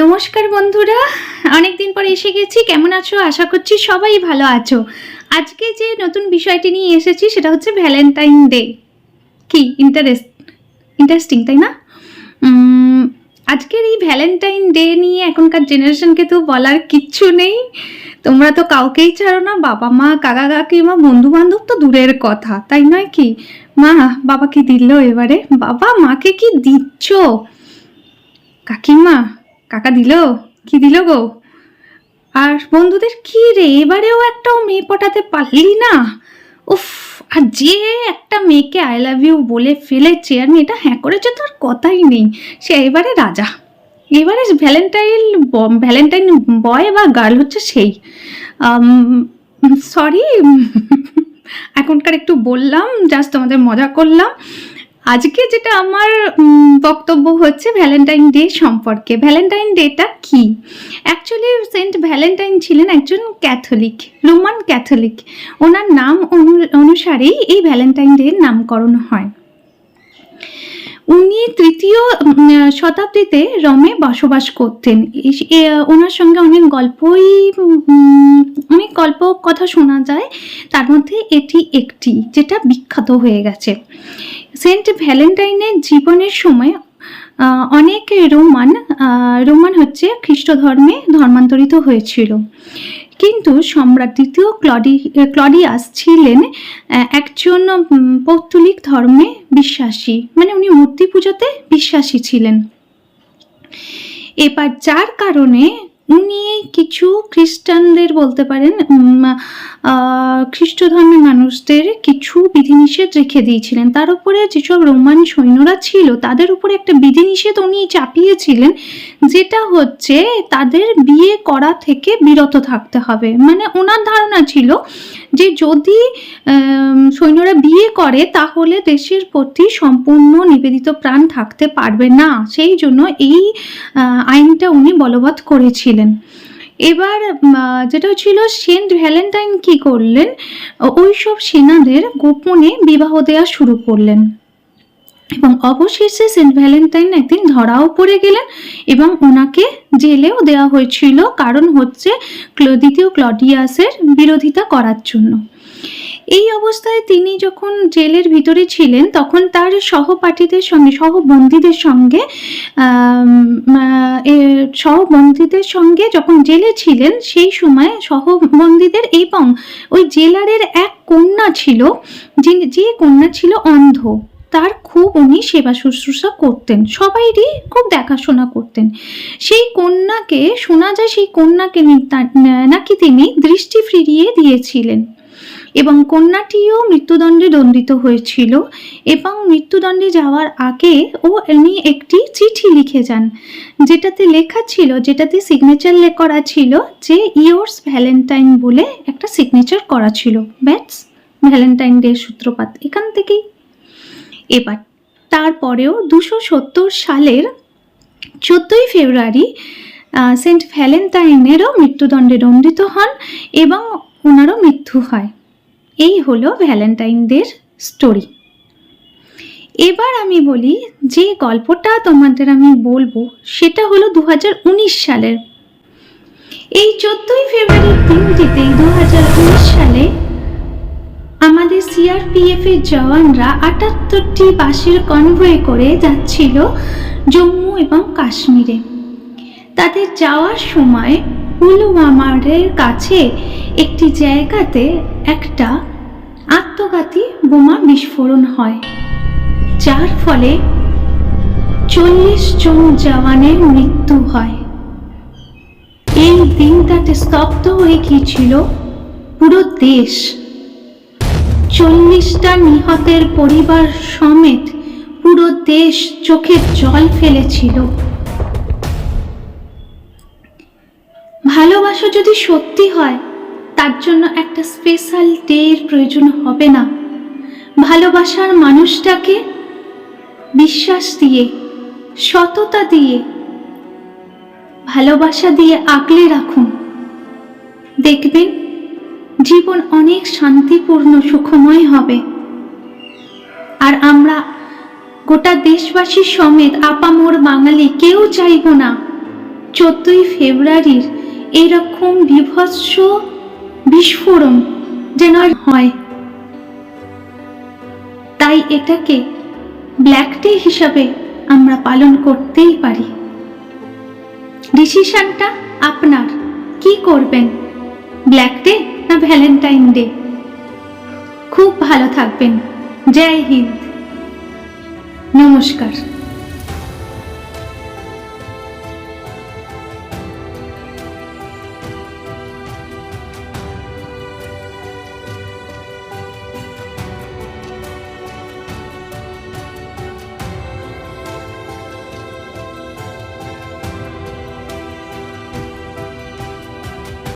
নমস্কার বন্ধুরা, অনেকদিন পর এসে গেছি। কেমন আছো? আশা করছি সবাই ভালো আছো। আজকে যে নতুন বিষয়টি নিয়ে এসেছি, সেটা হচ্ছে ভ্যালেন্টাইন ডে কি? ইন্টারেস্ট ইন্টারেস্টিং তাই না? আজকের এই ভ্যালেন্টাইন ডে নিয়ে এখনকার জেনারেশনকে তো বলার কিচ্ছু নেই। তোমরা তো কাউকেই ছাড়ো না, বাবা মা, কাকা কাকিমা বন্ধু বান্ধব তো দূরের কথা, তাই নয় কি? মা বাবা কি দিল এবারে। বাবা, মাকে কি দিচ্ছ? কাকিমা কাকা দিল? কি দিল গো? আর বন্ধুদের কি রে, এবারেও একটাও মেয়ে পটাতে পারলি না? উফ, আর যে একটা মেয়েকে আই লাভ ইউ বলে ফেলেছে, আর মেয়েটা হ্যাঁ করেছে তো আর কথাই নেই। সে এবারে রাজা। এবারে ভ্যালেন্টাইন ভ্যালেন্টাইন বয় বা গার্ল হচ্ছে সেই। সরি, এখনকার একটু বললাম, জাস্ট তোমাদের মজা করলাম। আজকে যেটা আমার বক্তব্য হচ্ছে ভ্যালেন্টাইন ডে সম্পর্কে। ভ্যালেন্টাইন ডেটা কি? অ্যাকচুয়ালি সেন্ট ভ্যালেন্টাইন ছিলেন একজন ক্যাথলিক রোমান ক্যাথলিক ওনার নাম অনু- অনুসারেই এই ভ্যালেন্টাইন ডের নামকরণ হয়। উনি তৃতীয় শতাব্দীতে রমে বসবাস করতেন। ওনার সঙ্গে অনেক গল্পই অনেক গল্প কথা শোনা যায়। তার মধ্যে এটি একটি, যেটা বিখ্যাত হয়ে গেছে। সেন্ট ভ্যালেন্টাইনের জীবনের সময় অনেক রোমান রোমান হচ্ছে খ্রিস্ট ধর্মে ধর্মান্তরিত হয়েছিল। কিন্তু সম্রাট দ্বিতীয় ক্লডি, ক্লডিয়াস ছিলেন একজন পৌত্তলিক ধর্মে বিশ্বাসী। মানে উনি মূর্তি পুজোতে বিশ্বাসী ছিলেন। এবার যার কারণে উনি কিছু খ্রিস্টানদের বলতে পারেন খ্রিস্ট ধর্মের মানুষদের কিছু বিধিনিষেধ রেখে দিয়েছিলেন। তার উপরে যেসব রোমান সৈন্যরা ছিল, তাদের উপরে একটা বিধিনিষেধ উনি চাপিয়েছিলেন, যেটা হচ্ছে তাদের বিয়ে করা থেকে বিরত থাকতে হবে। মানে ওনার ধারণা ছিল যে যদি সৈন্যরা বিয়ে করে, তাহলে দেশের প্রতি সম্পূর্ণ নিবেদিত প্রাণ থাকতে পারবে না। সেই জন্য এই আইনটা উনি বলবৎ করেছিলেন। এবার যেটা ছিল সেন্ট ভ্যালেন্টাইন কি করলেন? ওই সব সেনাদের গোপনে বিবাহ দেওয়া শুরু করলেন। এবং অবশেষে সেন্ট ভ্যালেন্টাইন একদিন ধরাও পড়ে গেলেন এবং ওনাকে জেলেও দেওয়া হয়েছিল। কারণ হচ্ছে দ্বিতীয় ক্লডিয়াসের বিরোধিতা করার জন্য। এই অবস্থায় তিনি যখন জেলের ভিতরে ছিলেন, তখন তার সহপাঠীদের সঙ্গে, সহবন্দীদের সঙ্গে সহবন্দীদের সঙ্গে যখন জেলে ছিলেন, সেই সময় সহবন্দীদের এবং ওই জেলারের এক কন্যা ছিল যে- কন্যা ছিল অন্ধ। খুব উনি সেবা শুশ্রূষা করতেন। সবাইরই খুব দেখাশোনা করতেন। সেই কন্যাকে, শোনা যায় সেই কন্যাকে নাকি তিনি দৃষ্টি ফিরিয়ে দিয়েছিলেন। এবং কন্যাটিও মৃত্যুদণ্ডে দণ্ডিত হয়েছিল এবং মৃত্যুদণ্ডে যাওয়ার আগে ও উনি একটি চিঠি লিখে যান, যেটাতে লেখা ছিল, যেটাতে সিগনেচার করা ছিল যে ইয়োর্স ভ্যালেন্টাইন বলে একটা সিগনেচার করা ছিল। ব্যাটস ভ্যালেন্টাইন ডে সূত্রপাত এখান থেকেই। এবার তারপরেও দুশো সত্তর সালের চোদ্দোই ফেব্রুয়ারি সেন্ট ভ্যালেন্টাইনেরও মৃত্যুদণ্ডে দণ্ডিত হন এবং ওনারও মৃত্যু হয়। এই হলো ভ্যালেন্টাইনদের স্টোরি। এবার আমি বলি যে গল্পটা তোমাদের আমি বলব, সেটা হলো দু হাজার উনিশ সালের। এই চোদ্দোই ফেব্রুয়ারির দিনটিতেই দু সালে আমাদের সিআরপিএফ এর জওয়ানরা আটাত্তরটি বাসের কনভয়ে করে যাচ্ছিল জম্মু এবং কাশ্মীরে। তাদের যাওয়ার সময় পুলওয়ামারের কাছে একটি জায়গাতে একটা আত্মঘাতী বোমা বিস্ফোরণ হয়, যার ফলে চল্লিশ জন জওয়ানের মৃত্যু হয়। এই দিনটাতে স্তব্ধ হয়ে গিয়েছিল পুরো দেশ। চল্লিশটা নিহতের পরিবার সমেত পুরো দেশ চোখের জল ফেলেছিল। ভালোবাসা যদি সত্যি হয়, তার জন্য একটা স্পেশাল ডে এর প্রয়োজন হবে না। ভালোবাসার মানুষটাকে বিশ্বাস দিয়ে, সততা দিয়ে, ভালোবাসা দিয়ে আগলে রাখুন। দেখবেন জীবন অনেক শান্তিপূর্ণ, সুখময় হবে। আর আমরা গোটা দেশবাসী সমেত আপামোর বাঙালি কেউ চাইব না। চোদ্দই ফেব্রুয়ারির এরকম বিভৎস বিস্ফোরণ যেন হয়। তাই এটাকে ব্ল্যাক ডে হিসাবে আমরা পালন করতেই পারি। ডিসিশনটা আপনার। কি করবেন? Black day? ভ্যালেন্টাইন ডে খুব ভালো থাকবেন। জয় হিন্দ। নমস্কার।